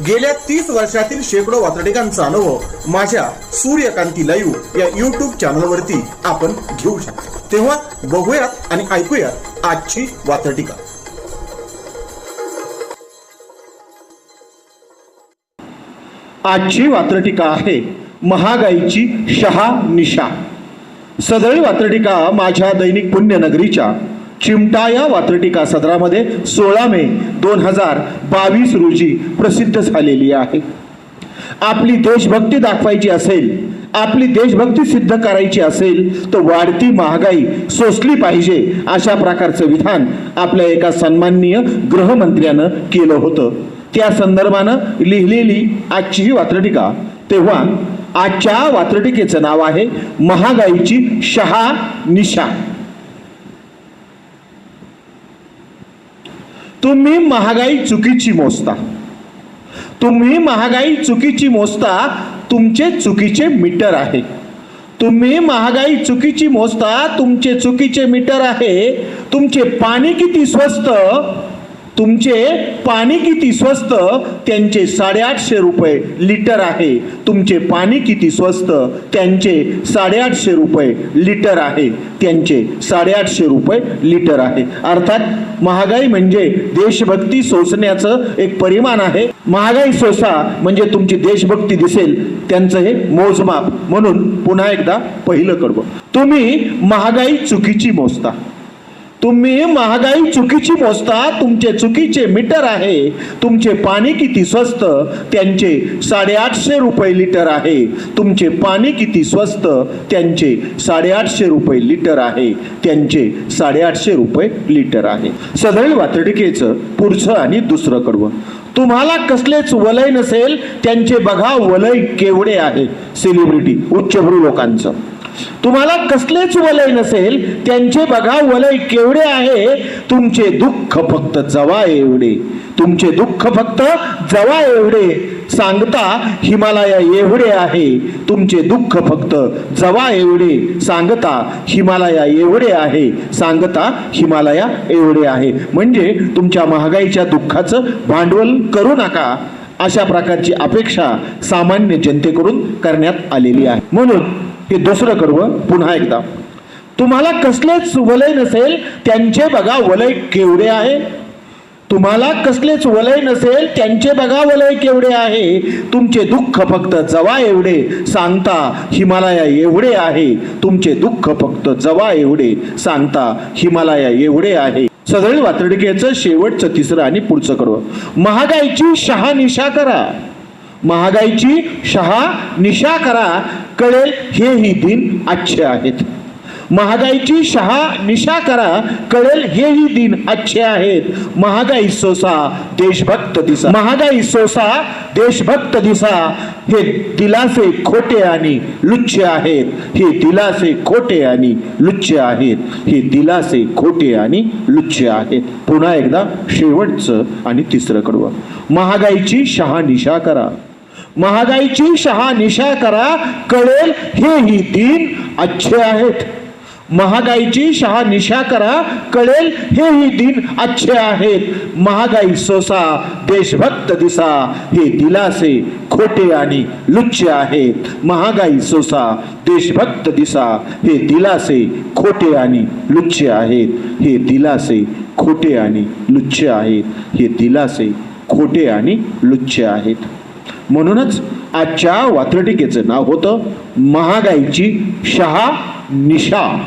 गेल्या तीस वर्षातील शेकडो वातडिकांचा अनुभव माझ्या सूर्यकांती लाईव्ह या युट्यूब चॅनलवरती आपण घेऊ शकतो. तेव्हा बघूयात आणि ऐकूयात आजची वातडिका आजची वात्रटिका आहे महागाईची शहा निशा सदळी वात्रटिका माझ्या दैनिक पुण्यनगरीच्या चिमटा या वात्रटिका सदरामध्ये सोळा मे दोन हजार बावीस रोजी प्रसिद्ध झालेली आहे. आपली देशभक्ती दाखवायची असेल आपली देशभक्ती सिद्ध करायची असेल तर वाढती महागाई सोसली पाहिजे अशा प्रकारचं विधान आपल्या एका सन्माननीय गृहमंत्र्यानं केलं होतं. त्या संदर्भानं लिहिलेली आजची ही वात्रटिका तेव्हा आजच्या वात्रटिकेचं नाव आहे महागाईची शहा निशा. तुम्ही महागाई चुकीची मोजता. तुम्ही महागाई चुकीची मोजता तुमचे चुकीचे मीटर आहे. तुम्ही महागाई चुकीची मोजता तुमचे चुकीचे मीटर आहे. तुमचे पाणी किती स्वस्त तुमचे पाणी किती स्वस्त त्यांचे साडेआठशे रुपये लिटर आहे. तुमचे पाणी किती स्वस्त त्यांचे साडेआठशे रुपये लिटर आहे. त्यांचे साडेआठशे रुपये लिटर आहे. अर्थात महागाई म्हणजे देशभक्ती सोसण्याचं एक परिमाण आहे. महागाई सोसा म्हणजे तुमची देशभक्ती दिसेल. त्यांचं हे मोजमाप. म्हणून पुन्हा एकदा पहिलं कडवं. तुम्ही महागाई चुकीची मोजता. तुम्ही महागाई चुकीची मोजता तुमचे चुकीचे मीटर आहे तुमचे पाणी किती स्वस्त त्यांचे साडेआठशे रुपये लिटर आहे. तुमचे पाणी किती स्वस्त त्यांचे साडेआठशे रुपये लिटर आहे. त्यांचे साडेआठशे रुपये लिटर आहे. सदैव वातडिकेचं पुढचं आणि दुसरं कडवं. तुम्हाला कसलेच वलय नसेल त्यांचे बघा वलय केवढे आहे सेलिब्रिटी उच्चभ्रू लोकांचं. तुम्हाला कसलेच वलय नसेल त्यांचे बघा वलय केवढे आहे तुमचे दुःख फक्त जवा एवढे. तुमचे दुःख फक्त जवा एवढे. सांगता हिमालया एवढे आहे तुमचे दुःख फक्त जवा एवढे. सांगता हिमालया एवढे आहे सांगता हिमालया एवढे आहे. म्हणजे तुमच्या महागाईच्या दुःखाचं भांडवल करू नका. अशा प्रकारची अपेक्षा सामान्य जनतेकडून करण्यात आलेली आहे. म्हणून हे दुसरं कर्व पुन्हा एकदा. तुम्हाला कसलंच वलय नसेल त्यांचे बघा वलय केवढे आहे. तुम्हाला कसलेच वलय नसेल त्यांचे बघा वलय केवढे आहे. तुमचे दुःख फक्त जवा एवढे. सांगता हिमालया एवढे आहे. तुमचे दुःख फक्त जवा एवढे. सांगता हिमालया एवढे आहे. सदळ वातडिकेचं शेवटचं तिसरं आणि पुढचं करू. महागाईची शहा निशा करा. महागाईची शहा निशा करा. कळेल हेही दिन आजचे आहेत. महागाईची शहा निशा करा कळेल हेही दिन अच्छे आहेत. महागाई सोसा देशभक्त दिसा. महागाई सोसा देशभक्त दिसा. हे दिलासे खोटे आणि लुच्छ आहेत. हे दिलासे खोटे आणि लुच्छ आहेत. हे दिलासे खोटे आणि लुच्छ आहेत. पुन्हा एकदा शेवटचं आणि तिसरं कडवं. महागाईची शहा निशा करा. महागाईची शहा निशा करा कळेल हेही दिन अच्छे आहेत. महागाईची शहा निशा करा कळेल हेही दिन अच्छे आहेत. महागाई सोसा देशभक्त दिसा हे दिलासे खोटे आणि लुच्चे आहेत. महागाई सोसा देशभक्त दिसा हे दिलासे खोटे आणि लुच्चे आहेत. हे दिलासे खोटे आणि लुच्चे आहेत. हे दिलासे खोटे आणि लुच्चे आहेत. म्हणूनच आजच्या वात्रटिकेचं नाव होतं महागाईची शहा निशा.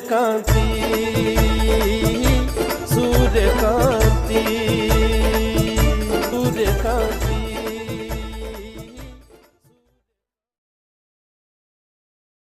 cantik